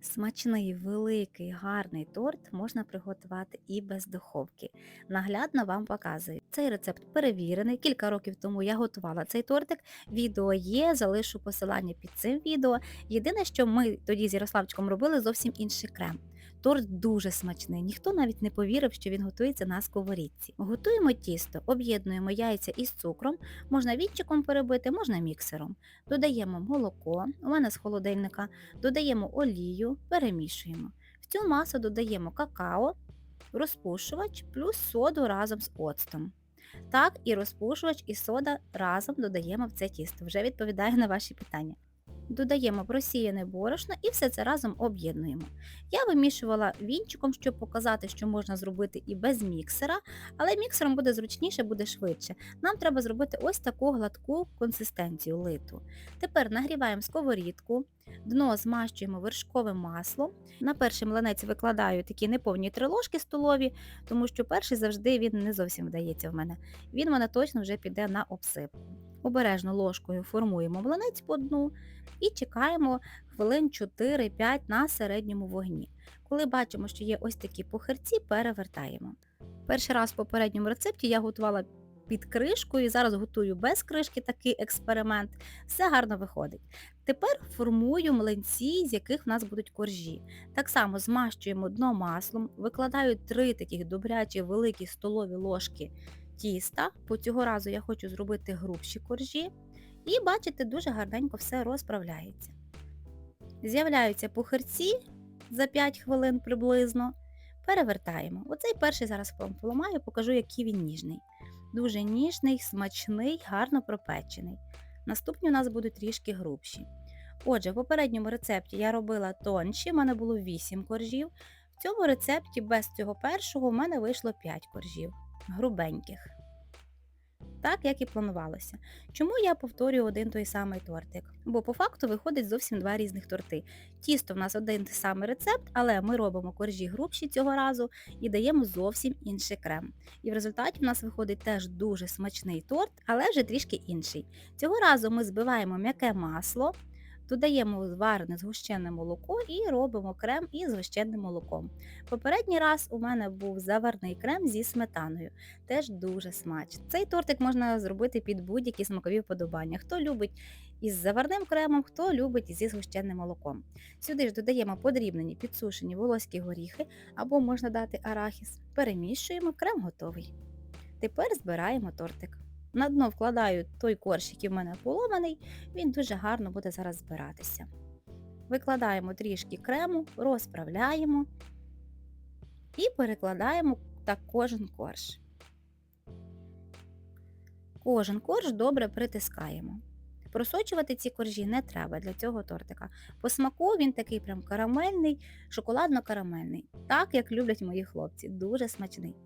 Смачний, великий, гарний торт можна приготувати і без духовки. Наглядно вам показую. Цей рецепт перевірений. Кілька років тому я готувала цей тортик. Відео є, залишу посилання під цим відео. Єдине, що ми тоді з Ярославчиком робили зовсім інший крем. Торт дуже смачний, ніхто навіть не повірив, що він готується на сковорідці. Готуємо тісто, об'єднуємо яйця із цукром, можна вінчиком перебити, можна міксером. Додаємо молоко, у мене з холодильника, додаємо олію, перемішуємо. В цю масу додаємо какао, розпушувач плюс соду разом з оцтом. Так, і розпушувач і сода разом додаємо в це тісто. Вже відповідаю на ваші питання. Додаємо просіяне борошно і все це разом об'єднуємо. Я вимішувала вінчиком, щоб показати, що можна зробити і без міксера, але міксером буде зручніше, буде швидше. Нам треба зробити ось таку гладку консистенцію литу. Тепер нагріваємо сковорідку, дно змащуємо вершковим маслом. На перший млинець викладаю такі неповні три ложки столові, тому що перший завжди він не зовсім вдається в мене. Він в мене точно вже піде на обсипку. Обережно ложкою формуємо млинець по дну і чекаємо хвилин 4-5 на середньому вогні. Коли бачимо, що є ось такі похирці, перевертаємо. Перший раз в попередньому рецепті я готувала під кришкою, зараз готую без кришки такий експеримент. Все гарно виходить. Тепер формую млинці, з яких в нас будуть коржі. Так само змащуємо дно маслом, викладаю три таких добрячі великі столові ложки тіста. По цього разу я хочу зробити грубші коржі. І бачите, дуже гарненько все розправляється. З'являються пухирці за 5 хвилин приблизно. Перевертаємо. Оцей перший зараз вам поламаю, покажу, який він ніжний. Дуже ніжний, смачний, гарно пропечений. Наступні у нас будуть трішки грубші. Отже, в попередньому рецепті я робила тонші, в мене було 8 коржів. В цьому рецепті без цього першого в мене вийшло 5 коржів грубеньких. Так, як і планувалося. Чому я повторюю один той самий тортик? Бо по факту виходить зовсім два різних торти. Тісто в нас один той самий рецепт, але ми робимо коржі грубші цього разу і даємо зовсім інший крем. І в результаті в нас виходить теж дуже смачний торт, але вже трішки інший. Цього разу ми збиваємо м'яке масло, Додаємо зварене згущене молоко і робимо крем із згущеним молоком. Попередній раз у мене був заварний крем зі сметаною, теж дуже смачно. Цей тортик можна зробити під будь-які смакові вподобання. Хто любить із заварним кремом, хто любить зі згущеним молоком. Сюди ж додаємо подрібнені підсушені волоські горіхи або можна дати арахіс. Перемішуємо, крем готовий. Тепер збираємо тортик. На дно вкладаю той корж, який в мене поломаний, він дуже гарно буде зараз збиратися. Викладаємо трішки крему, розправляємо і перекладаємо так кожен корж. Кожен корж добре притискаємо. Просочувати ці коржі не треба для цього тортика. По смаку він такий прям карамельний, шоколадно-карамельний, так як люблять мої хлопці, дуже смачний.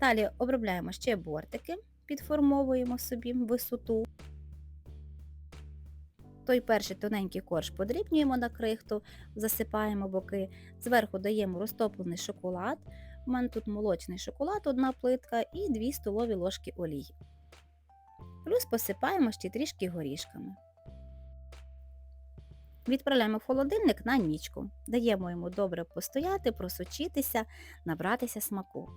Далі обробляємо ще бортики підформовуємо собі висоту. Той перший тоненький корж подрібнюємо на крихту, засипаємо боки, зверху даємо розтоплений шоколад. У мене тут молочний шоколад, одна плитка і 2 столові ложки олії. Плюс посипаємо ще трішки горішками. Відправляємо в холодильник на нічку. Даємо йому добре постояти, просочитися, набратися смаку.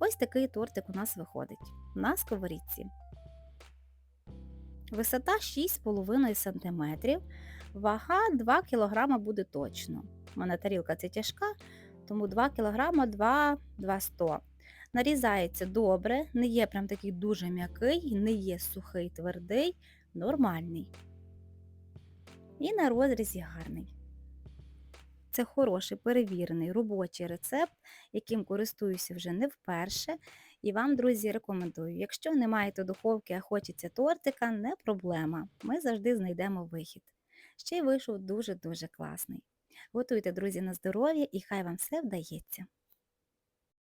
Ось такий тортик у нас виходить на сковорідці. Висота 6,5 см, вага 2 кг буде точно. У мене тарілка це тяжка, тому 2 кг 2 200 Нарізається добре, не є прям такий дуже м'який, не є сухий, твердий, нормальний. І на розрізі гарний. Це хороший перевірений робочий рецепт, яким користуюся вже не вперше. І вам, друзі, рекомендую. Якщо не маєте духовки, а хочеться тортика, не проблема. Ми завжди знайдемо вихід. Ще й вийшов дуже-дуже класний. Готуйте, друзі, на здоров'я і хай вам все вдається.